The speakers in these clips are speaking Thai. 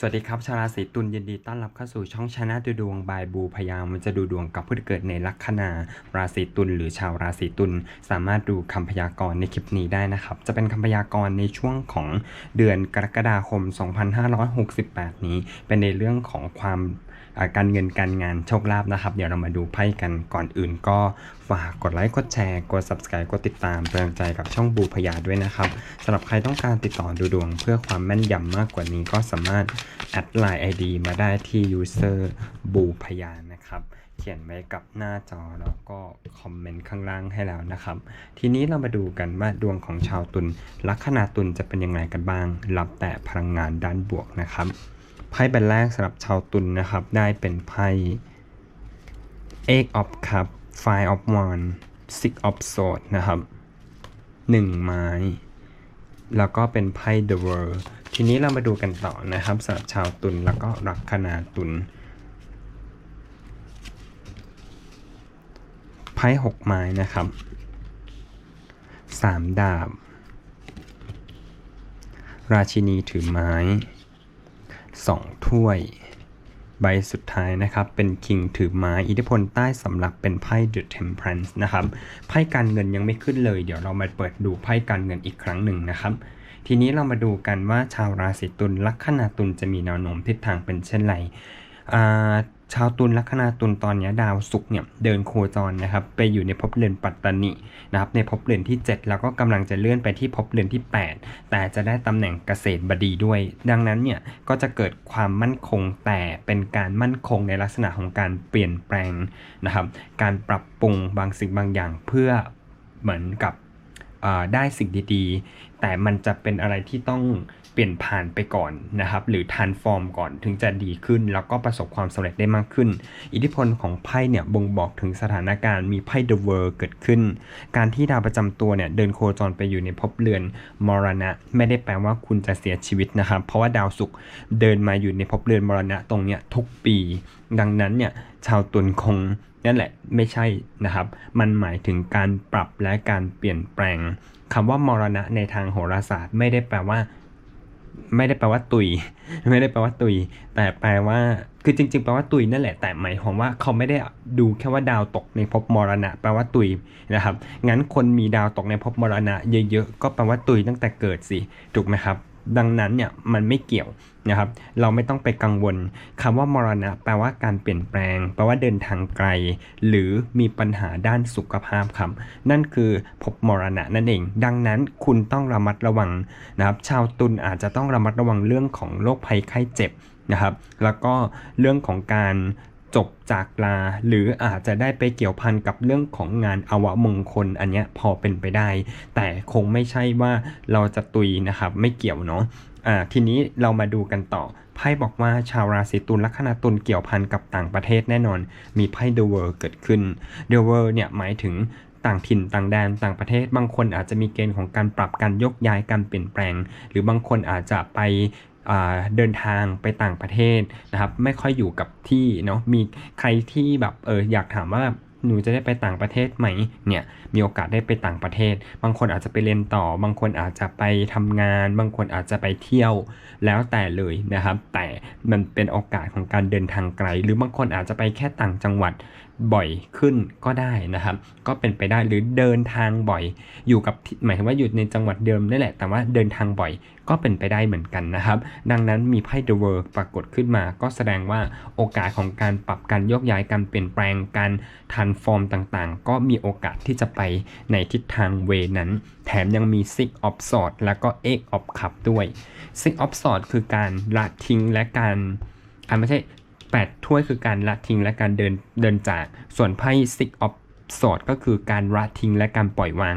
สวัสดีครับ ชาวราศีตุลยินดีต้อนรับเข้าสู่ช่องชนะดูดวงบายบูพยายามมันจะดูดวงกับผู้ที่เกิดในลัคนาราศีตุลหรือชาวราศีตุลสามารถดูคำพยากรณ์ในคลิปนี้ได้นะครับ จะเป็นคำพยากรณ์ในช่วงของเดือนกรกฎาคม 2568 นี้ เป็นในเรื่องของความ การเงินการงานโชคลาภนะครับ เดี๋ยวเรามาดูไพ่กันก่อนอื่นก็ฝากกดไลค์กดแชร์กด subscribe กดติดตามเป็นกำลังใจกับช่องบูพยาด้วยนะครับสำหรับใครต้องการติดต่อดูดวง เพื่อความแม่นยำมากกว่านี้ก็สามารถแอดไลน์ ID มาได้ที่ user บูพยานะครับเขียนไว้กับหน้าจอแล้วก็คอมเมนต์ข้างล่างให้แล้วนะครับ ทีนี้เรามาดูกันว่าดวงของชาวตุลลัคนาตุลจะเป็นยังไงกันบ้าง รับแต่พลังงานด้านบวกนะครับ ไพ่ใบแรกสำหรับชาวตุลนะครับ ได้เป็นไพ่ Eight of Cup Five of Wands Six of Swords นะครับหนึ่งไม้ แล้วก็เป็นไพ่ The World ทีนี้เรามาดูกันต่อนะครับสำหรับชาวตุลแล้วก็ลัคนาตุลไพ่หกไม้นะครับสามดาบ ราชินีถือไม้ สองถ้วย ใบสุดท้ายนะครับ เป็นคิงถือไม้อิทธิพลใต้สำหรับเป็นไพ่ The Temperance นะครับ ไพ่การเงินยังไม่ขึ้นเลย เดี๋ยวเรามาเปิดดูไพ่การเงินอีกครั้งหนึ่งนะครับ ทีนี้เรามาดูกันว่าชาวราศีตุลลัคนาตุลจะมีแนวโน้มทิศทางเป็นเช่นไร ชาวตุลลัคนาตุลตอนนี้ดาวศุกร์เนี่ยเดินโคจรนะครับไปอยู่ในภพเรือนปัตตานินะครับในภพเรือนที่ 7 แล้วก็กำลังจะเลื่อนไปที่ภพเรือนที่ 8 แต่จะได้ตำแหน่งเกษตรบดีด้วย ดังนั้นเนี่ยก็จะเกิดความมั่นคงแต่เป็นการมั่นคงในลักษณะของการเปลี่ยนแปลงนะครับการปรับปรุงบางสิ่งบางอย่างเพื่อเหมือนกับได้สิ่งดีๆ แต่มันจะเป็นอะไรที่ต้อง ปลี่ยนผ่านไปก่อนนะครับ หรือทานฟอร์มก่อนถึงจะดีขึ้น แล้วก็ประสบความสำเร็จได้มากขึ้น อิทธิพลของไพ่เนี่ยบ่งบอกถึงสถานการณ์มีไพ่ The World เกิดขึ้น การที่ดาวประจำตัวเนี่ยเดินโคจรไปอยู่ในภพเรือนมรณะ ไม่ได้แปลว่าคุณจะเสียชีวิตนะครับ เพราะว่าดาวศุกร์เดินมาอยู่ในภพเรือนมรณะตรงเนี้ยทุกปี ดังนั้นเนี่ยชาวตุลคงนั่นแหละไม่ใช่นะครับ มันหมายถึงการปรับและการเปลี่ยนแปลงคำว่ามรณะในทางโหราศาสตร์ไม่ได้แปลว่า ไม่ได้แปลว่าตุย ไม่ได้แปลว่าตุย แต่แปลว่า คือจริง ๆ แปลว่าตุยนั่นแหละ แต่หมายความว่าเขาไม่ได้ดูแค่ว่าดาวตกในภพมรณะ แปลว่าตุยนะครับ งั้นคนมีดาวตกในภพมรณะ เยอะๆ ก็แปลว่าตุยตั้งแต่เกิดสิ ถูกไหมครับ ดังนั้นเนี่ยมันไม่เกี่ยวนะครับเราไม่ต้องไปกังวลคำว่ามรณะ แปลว่าการเปลี่ยนแปลง แปลว่าเดินทางไกล หรือมีปัญหาด้านสุขภาพครับนั่นคือภพมรณะนั่นเอง ดังนั้นคุณต้องระมัดระวังนะครับชาวตุลอาจจะต้องระมัดระวังเรื่องของโรคภัยไข้เจ็บนะครับแล้วก็เรื่องของการ จบจากลา หรืออาจจะได้ไปเกี่ยวพันกับเรื่องของงานอวมงคลอันเนี้ยพอเป็นไปได้ แต่คงไม่ใช่ว่าเราจะตุยนะครับไม่เกี่ยวเนาะอ่าทีนี้เรามาดูกันต่อไพ่บอกว่าชาวราศีตุลลัคนาตุลเกี่ยวพันกับต่างประเทศแน่นอน มีไพ่ The World เกิดขึ้น The World เนี่ยหมายถึงต่างถิ่นต่างแดนต่างประเทศ บางคนอาจจะมีเกณฑ์ของการปรับการยกย้ายการเปลี่ยนแปลง หรือบางคนอาจจะไป เดินทางไปต่างประเทศนะครับ ไม่ค่อยอยู่กับที่เนาะมีใครที่แบบเอออยากถามว่าหนูจะได้ไปต่างประเทศไหมเนี่ยมีโอกาสได้ไปต่างประเทศ บางคนอาจจะไปเรียนต่อ บางคนอาจจะไปทำงาน บางคนอาจจะไปเที่ยวแล้วแต่เลยนะครับ แต่มันเป็นโอกาสของการเดินทางไกล หรือบางคนอาจจะไปแค่ต่างจังหวัด บ่อยขึ้นก็ได้นะครับ ก็เป็นไปได้หรือเดินทางบ่อย อยู่กับหมายถึงว่าอยู่ในจังหวัดเดิมนั่นแหละ แต่ว่าเดินทางบ่อยก็เป็นไปได้เหมือนกันนะครับ ดังนั้นมีไพ่ The World ปรากฏขึ้นมา ก็แสดงว่าโอกาสของการปรับการโยกย้ายการเปลี่ยนแปลงการทันฟอร์มต่างๆ ก็มีโอกาสที่จะไปในทิศทางเวนั้น แถมยังมี Six of Swords แล้วก็ Eight of Cup ด้วย Six of Swords คือการละทิ้งและการอ่าไม่ใช่ 8 ถ้วยคือการละทิ้งและการเดินเดินจาก ส่วนไพ่ Six of สอดก็คือการละทิ้งและการปล่อยวาง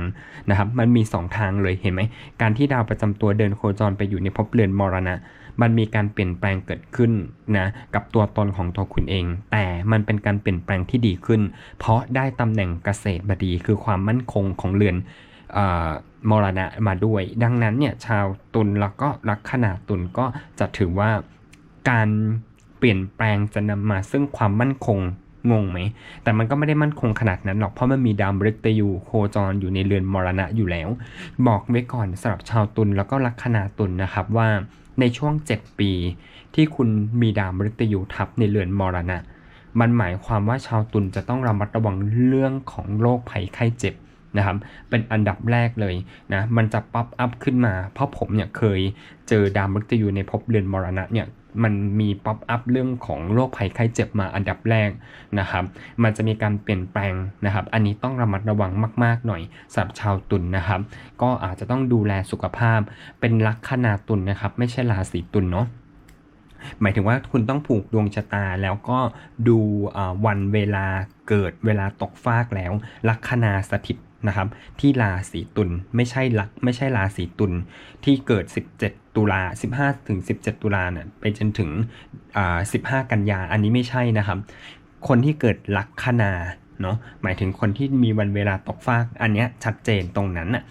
นะครับ มันมี 2 ทางเลยเห็นไหม การที่ดาวประจำตัวเดินโคจรไปอยู่ในภพเรือนมรณะ มันมีการเปลี่ยนแปลงเกิดขึ้นนะกับตัวตนของตัวคุณเอง แต่มันเป็นการเปลี่ยนแปลงที่ดีขึ้น เพราะได้ตำแหน่งเกษตรบดีคือความมั่นคงของเรือนออมรณะมาด้วย ดังนั้นเนี่ยชาวตุลแล้วก็ลัคนาตุลก็จะถือว่าการ เปลี่ยนแปลงจะนำมาซึ่งความมั่นคงงงไหม แต่มันก็ไม่ได้มั่นคงขนาดนั้นหรอก เพราะมันมีดาวมฤตยูโคจรอยู่ในเรือนมรณะอยู่แล้ว บอกไว้ก่อนสำหรับชาวตุลแล้วก็ลัคนาตุลนะครับว่าในช่วง 7 ปี ที่คุณมีดาวมฤตยูทับในเรือนมรณะ มันหมายความว่าชาวตุลจะต้องระมัดระวังเรื่องของโรคภัยไข้เจ็บนะครับ เป็นอันดับแรกเลยนะ มันจะป๊อปอัพขึ้นมา เพราะผมเนี่ยเคยเจอดาวมฤตยูในภพเรือนมรณะเนี่ย มันมีป๊อปอัพเรื่องของโรคภัยไข้เจ็บมาอันดับแรกนะครับ มันจะมีการเปลี่ยนแปลงนะครับ อันนี้ต้องระมัดระวังมาก ๆ หน่อยสำหรับชาวตุลนนะครับ ก็อาจจะต้องดูแลสุขภาพ เป็นลัคนาตุลนนะครับ ไม่ใช่ราศีตุลเนาะหมายถึงว่าคุณต้องผูกดวงชะตาแล้วก็ดูวันเวลาเกิดเวลาตกฟากแล้วลัคนาสถิต นะครับ ที่ราศีตุลไม่ใช่ลักไม่ใช่ราศีตุลที่เกิด 17 ตุลา15ถึง17 ตุลาเนี่ยไปจนถึง15 กันยาอันนี้ไม่ใช่นะครับ คนที่เกิดลัคนาเนาะหมายถึงคนที่มีวันเวลาตกฟากอันเนี้ยชัดเจนตรงนั้นน่ะ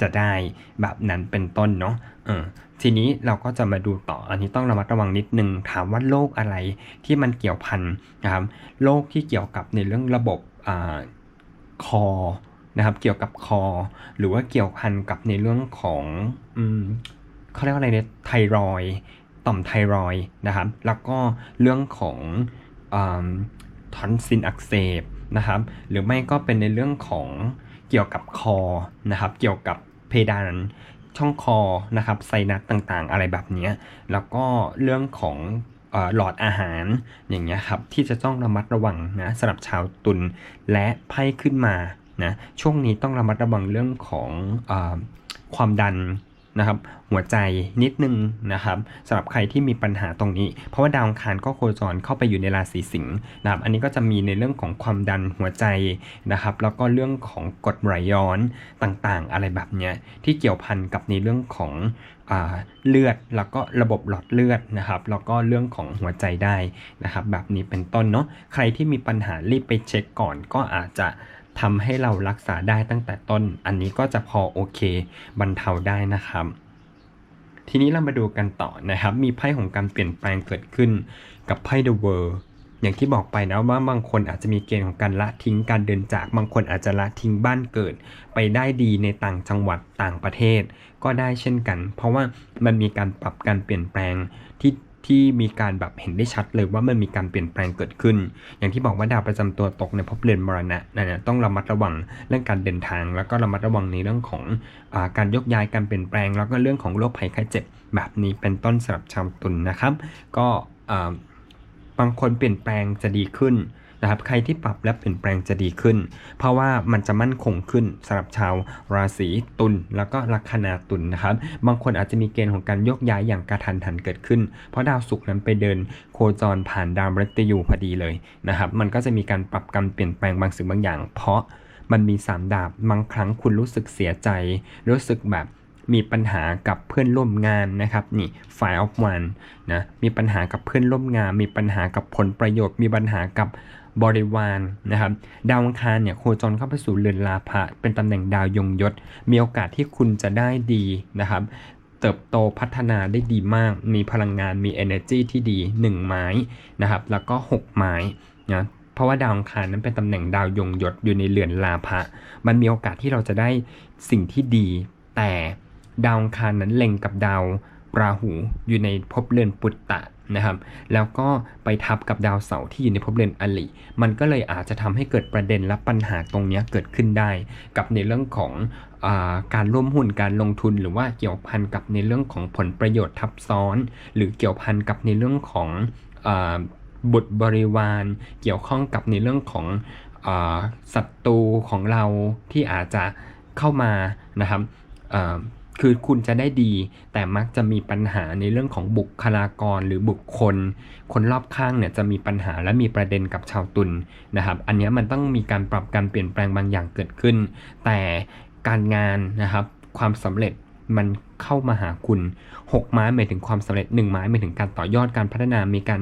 จะได้แบบนั้นเป็นต้นเนาะเออทีนี้เราก็จะมาดูต่ออันนี้ต้องระมัดระวังนิดนึง ถามว่าโรคอะไรที่มันเกี่ยวพันนะครับโรคที่เกี่ยวกับในเรื่องระบบอคอ นะครับ เกี่ยวกับคอ หรือว่าเกี่ยวพันกับในเรื่องของอืมเขาเรียกว่าอะไรเนี่ยไทรอยต่อมไทรอยนะครับ แล้วก็เรื่องของทอนซินอักเสบนะครับ หรือไม่ก็เป็นในเรื่องของเกี่ยวกับคอนะครับ เกี่ยวกับเพดานช่องคอนะครับไซนัสต่างๆ อะไรแบบนี้แล้วก็เรื่องของหลอดอาหารอย่างเงี้ยครับที่จะต้องระมัดระวังนะสำหรับชาวตุลและไพ่ขึ้นมา นะช่วงนี้ต้องระมัดระวังเรื่องของอความดันนะครับหัวใจนิดนึงนะครับสำหรับใครที่มีปัญหาตรงนี้ เพราะว่าดาวคารก็โคจรเข้าไปอยู่ในราศีสิงห์นะครับอันนี้ก็จะมีในเรื่องของความดันหัวใจนะครับ แล้วก็เรื่องของกดไหลย้อนต่างๆ อะไรแบบนี้ที่เกี่ยวพันกับในเรื่องของเลือดแล้วก็ระบบหลอดเลือดนะครับ แล้วก็เรื่องของหัวใจได้นะครับ แบบนี้เป็นต้นเนาะใครที่มีปัญหารีบไปเช็คก่อนก็อาจจะ ทำให้เรารักษาได้ตั้งแต่ต้น อันนี้ก็จะพอโอเคบรรเทาได้นะครับทีนี้เรามาดูกันต่อนะครับ มีไพ่ของการเปลี่ยนแปลงเกิดขึ้นกับไพ่ The World อย่างที่บอกไปนะว่าบางคนอาจจะมีเกณฑ์ของการละทิ้งการเดินจาก บางคนอาจจะละทิ้งบ้านเกิด ไปได้ดีในต่างจังหวัดต่างประเทศ ก็ได้เช่นกัน เพราะว่ามันมีการปรับการเปลี่ยนแปลงที่ ที่มีการแบบเห็นได้ชัดเลยว่ามันมีการเปลี่ยนแปลงเกิดขึ้น อย่างที่บอกว่าดาวประจำตัวตกในภพเรือนมรณะนะนะต้องระมัดระวังเรื่องการเดินทาง แล้วก็ระมัดระวังในเรื่องของอการยกย้ายการเปลี่ยนแปลง แล้วก็เรื่องของโรคภัยไข้เจ็บ แบบนี้เป็นต้นสำหรับชาวตุลนนะครับ ก็บางคนเปลี่ยนแปลงจะดีขึ้น นะครับใครที่ปรับและเปลี่ยนแปลงจะดีขึ้น เพราะว่ามันจะมั่นคงขึ้นสำหรับชาวราศีตุลแล้วก็ลัคนาตุลนะครับ บางคนอาจจะมีเกณฑ์ของการยกย้ายอย่างกระทันหันเกิดขึ้น เพราะดาวศุกร์นั้นไปเดินโคจรผ่านดาวมฤตยูพอดีเลยนะครับ มันก็จะมีการปรับการเปลี่ยนแปลงบางสิ่งบางอย่าง เพราะมันมี 3 ดาบบางครั้งคุณรู้สึกเสียใจ รู้สึกแบบมีปัญหากับเพื่อนร่วมงานนะครับนี่ฝ่ายออฟวันนะมีปัญหากับเพื่อนร่วมงาน มีปัญหากับผลประโยชน์ มีปัญหากับ บริวารนนะครับดาวอังคารเนี่ยโคจรเข้าไปสู่เรือนลาภะเป็นตำแหน่งดาวยงยศ มีโอกาสที่คุณจะได้ดีนะครับ เติบโตพัฒนาได้ดีมาก มีพลังงานมี energy ที่ดี 1 ไม้นะครับแล้วก็ 6 ไม้นะเพราะว่าดาวอังคารนั้นเป็นตำแหน่งดาวยงยศอยู่ในเรือนลาภะ มันมีโอกาสที่เราจะได้สิ่งที่ดี แต่ดาวอังคารนั้นเล็งกับดาวราหูอยู่ในภพเรือนปุตตะ นะครับแล้วก็ไปทับกับดาวเสาร์ที่อยู่ในภพเรือนอลิ มันก็เลยอาจจะทำให้เกิดประเด็นและปัญหาตรงนี้เกิดขึ้นได้ กับในเรื่องของอการร่วมหุ้นการลงทุนหรือว่าเกี่ยวพันกับในเรื่องของผลประโยชน์ทับซ้อน หรือเกี่ยวพันกับในเรื่องของบุตรบริวาร เกี่ยวข้องกับในเรื่องของศัตรูของเราที่อาจจะเข้ามานะครับ คือคุณจะได้ดี แต่มักจะมีปัญหาในเรื่องของบุคลากรหรือบุคคล คนรอบข้างเนี่ยจะมีปัญหาและมีประเด็นกับชาวตุลนนะครับ อันนี้มันต้องมีการปรับการเปลี่ยนแปลงบางอย่างเกิดขึ้น แต่การงานนะครับ ความสำเร็จมันเข้ามาหาคุณ 6 ไม้หมายถึงความสำเร็จ 1 ไม้หมายถึงการต่อยอดการพัฒนามีการ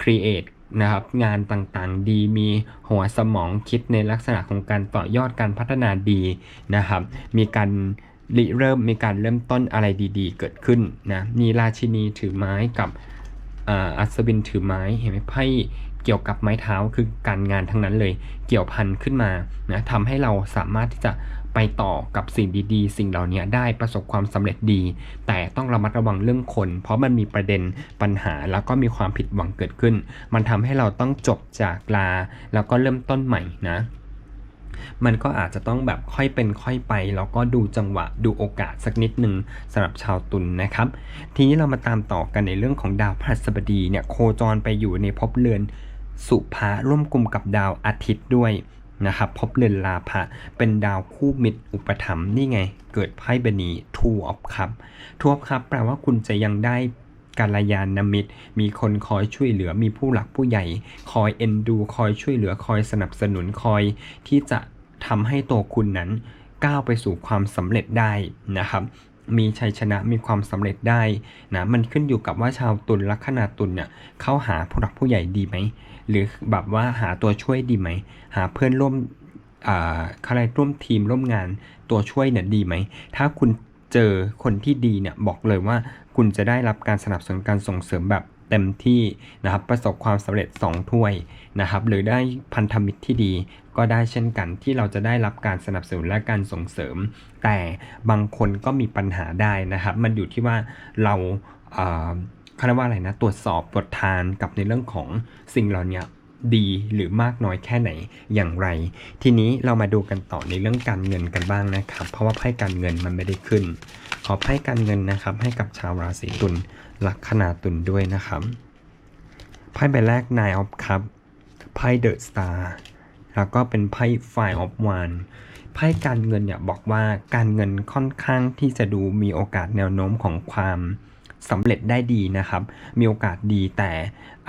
create นะครับงานต่างๆดีมีหัวสมองคิดในลักษณะของการต่อยอดการพัฒนาดีนะครับ มีการ ริเริ่มมีการเริ่มต้นอะไรดีๆ เกิดขึ้นนะมีราชินีถือไม้กับอัศวินถือไม้เห็นไหมไพ่เกี่ยวกับไม้เท้าคือการงานทั้งนั้นเลย เกี่ยวพันขึ้นมานะทำให้เราสามารถที่จะไปต่อกับสิ่งดีๆ สิ่งเหล่านี้ได้ประสบความสำเร็จดี แต่ต้องระมัดระวังเรื่องคน เพราะมันมีประเด็นปัญหาแล้วก็มีความผิดหวังเกิดขึ้น มันทำให้เราต้องจบจากลา แล้วก็เริ่มต้นใหม่นะ มันก็อาจจะต้องแบบค่อยเป็นค่อยไป แล้วก็ดูจังหวะดูโอกาสสักนิดหนึ่งสำหรับชาวตุลนนะครับ ทีนี้เรามาตามต่อกันในเรื่องของดาวพฤหัสบดีเนี่ยโคจรไปอยู่ในภพเรือนสุภาร่วมกลุ่มกับดาวอาทิตย์ด้วยนะครับภพเรือนลาภะเป็นดาวคู่มิตรอุปถัมภ์นี่ไง เกิดไพ่ใบนี้ Two of Cup Two of Cup แปลว่าคุณจะยังได้ กัลยาณมิตร มีคนคอยช่วยเหลือ มีผู้หลักผู้ใหญ่ คอยเอ็นดู คอยช่วยเหลือ คอยสนับสนุน คอยที่จะทำให้ตัวคุณนั้นก้าวไปสู่ความสำเร็จได้นะครับมีชัยชนะมีความสำเร็จได้นะมันขึ้นอยู่กับว่าชาวตุลลัคนาตุลเนี่ยเข้าหาผู้หลักผู้ใหญ่ดีไหม หรือแบบว่าหาตัวช่วยดีไหม หาเพื่อนร่วมอ่าอะไรร่วมทีมร่วมงานตัวช่วยเนี่ยดีไหม ถ้าคุณ เจอคนที่ดีเนี่ยบอกเลยว่าคุณจะได้รับการสนับสนุนการส่งเสริมแบบเต็มที่นะครับประสบความสำเร็จ 2 ถ้วยนะครับหรือได้พันธมิตรที่ดีก็ได้เช่นกันที่เราจะได้รับการสนับสนุนและการส่งเสริม แต่บางคนก็มีปัญหาได้นะครับ มันอยู่ที่ว่าเราอ่าเขาเรียกว่าอะไรนะตรวจสอบตรวจทานกับในเรื่องของสิ่งเหล่านี้ ดีหรือมากน้อยแค่ไหนอย่างไร ทีนี้เรามาดูกันต่อในเรื่องการเงินกันบ้างนะครับ เพราะว่าไพ่การเงินมันไม่ได้ขึ้น ขอไพ่การเงินนะครับ ให้กับชาวราศีตุลลัคนาตุลด้วยนะครับไพ่ใบแรก Nine of Cup ไพ่ The Star แล้วก็เป็นไพ่ Five of w a n d ไพ่การเงินเนี่ยบอกว่าการเงินค่อนข้างที่จะดูมีโอกาสแนวโน้มของความ สำเร็จได้ดีนะครับ มีโอกาสดีแต่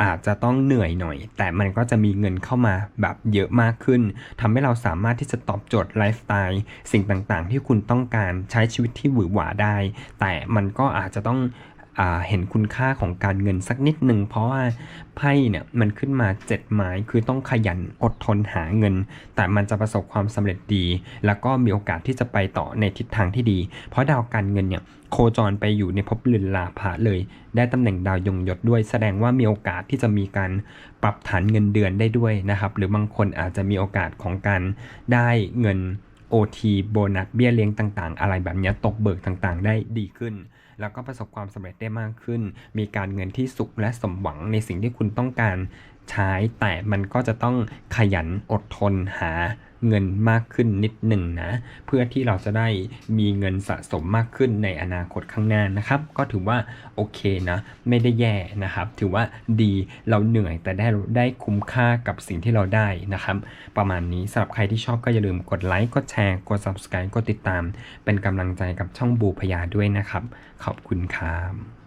อาจจะต้องเหนื่อยหน่อย แต่มันก็จะมีเงินเข้ามาแบบเยอะมากขึ้นทำให้เราสามารถที่จะตอบโจทย์ไลฟ์สไตล์สิ่งต่างๆ ที่คุณต้องการใช้ชีวิตที่หวือหวาได้ แต่มันก็อาจจะต้อง เห็นคุณค่าของการเงินสักนิดหนึ่งเพราะว่าไพ่เนี่ยมันขึ้นมาเจ็ดไม้คือต้องขยันอดทนหาเงิน แต่มันจะประสบความสำเร็จดี แล้วก็มีโอกาสที่จะไปต่อในทิศทางที่ดี เพราะดาวการเงินเนี่ยโคจรไปอยู่ในภพเรืนลาภะเลย ได้ตำแหน่งดาวยงยศด้วย แสดงว่ามีโอกาสที่จะมีการปรับฐานเงินเดือนได้ด้วยนะครับ หรือบางคนอาจจะมีโอกาสของการได้เงิน OT โบนัสเบี้ยเลี้ยงต่างๆ อะไรแบบนี้ตกเบิกต่างๆ ได้ดีขึ้น แล้วก็ประสบความสำเร็จได้มากขึ้น มีการเงินที่สุขและสมหวังในสิ่งที่คุณต้องการ ใช้ แต่มันก็จะต้องขยันอดทนหาเงินมากขึ้นนิดหนึ่งนะ เพื่อที่เราจะได้มีเงินสะสมมากขึ้นในอนาคตข้างหน้านะครับ ก็ถือว่าโอเคนะ ไม่ได้แย่นะครับ ถือว่าดีเราเหนื่อยแต่ได้ได้คุ้มค่ากับสิ่งที่เราได้นะครับ ประมาณนี้สำหรับใครที่ชอบก็อย่าลืมกดไลค์กดแชร์กด subscribe กดติดตาม เป็นกำลังใจกับช่องบูพยาด้วยนะครับ ขอบคุณครับ